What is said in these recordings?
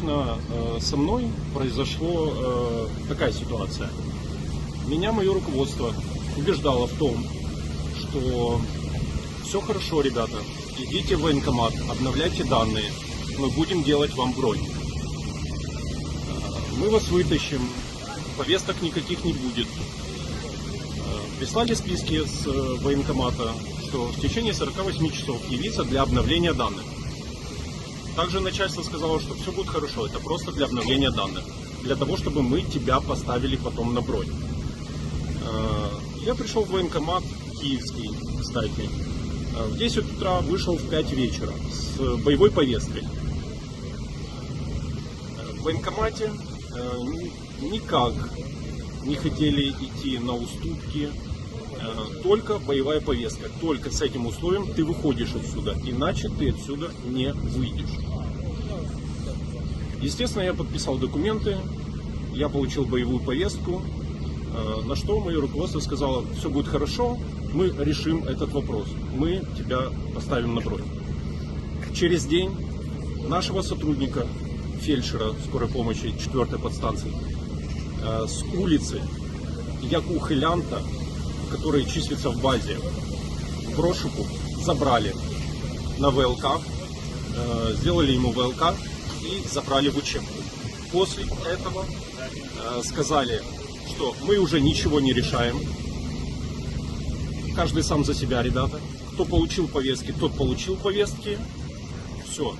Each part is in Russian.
лично э, со мной произошло э, такая ситуация. Меня мое руководство убеждало в том, что все хорошо, ребята, идите в военкомат, обновляйте данные, мы будем делать вам бронь. Э, Мы вас вытащим, повесток никаких не будет. Э, Прислали списки с э, военкомата, что в течение 48 часов явиться для обновления данных. Также начальство сказало, что все будет хорошо, это просто для обновления данных, для того, чтобы мы тебя поставили потом на бронь. Э, Я пришел в военкомат киевский, кстати. Э, В 10 утра вышел в 5 вечера с боевой повесткой. Э, В военкомате ни- никак не хотели идти на уступки, только боевая повестка. Только с этим условием ты выходишь отсюда, иначе ты отсюда не выйдешь. Естественно, я подписал документы, я получил боевую повестку, э, на что мое руководство сказало, все будет хорошо, мы решим этот вопрос, мы тебя поставим на бронь. Через день нашего сотрудника, фельдшера скорой помощи 4 подстанции, э, с улицы як ухилянта, который числится в базе в розшуку, забрали на ВЛК, э, сделали ему ВЛК и забрали в учебку. После этого э, сказали, что мы уже ничего не решаем. Каждый сам за себя, ребята. Кто получил повестки, тот получил повестки. Все.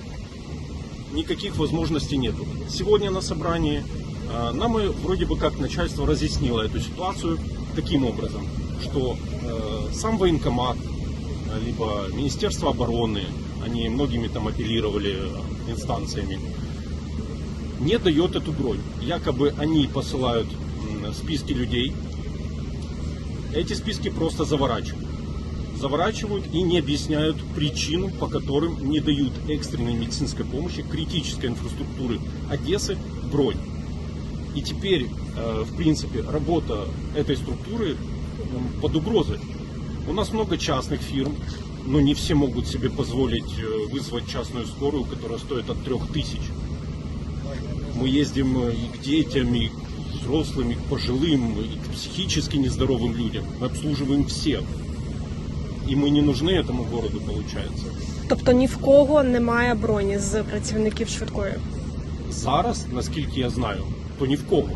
Никаких возможностей нету. Сегодня на собрании э, нам и вроде бы как начальство разъяснило эту ситуацию таким образом, что э, сам военкомат, э, либо Министерство обороны, они многими там апеллировали инстанциями, не дает эту бронь. Якобы они посылают списки людей, эти списки просто заворачивают. Заворачивают и не объясняют причину, по которым не дают экстренной медицинской помощи критической инфраструктуры Одессы бронь. И теперь, э, в принципе, работа этой структуры под угрозой. У нас много частных фирм, но не все могут себе позволить э, вызвать частную скорую, которая стоит от трех тысяч. Мы ездим э, и к детям, и к взрослым, и к пожилым, и к психически нездоровым людям. Мы обслуживаем всех. І ми не нужны этому городу, получается. Тобто ні в кого немає броні з працівників швидкої. Зараз, наскільки я знаю, то ні в кого.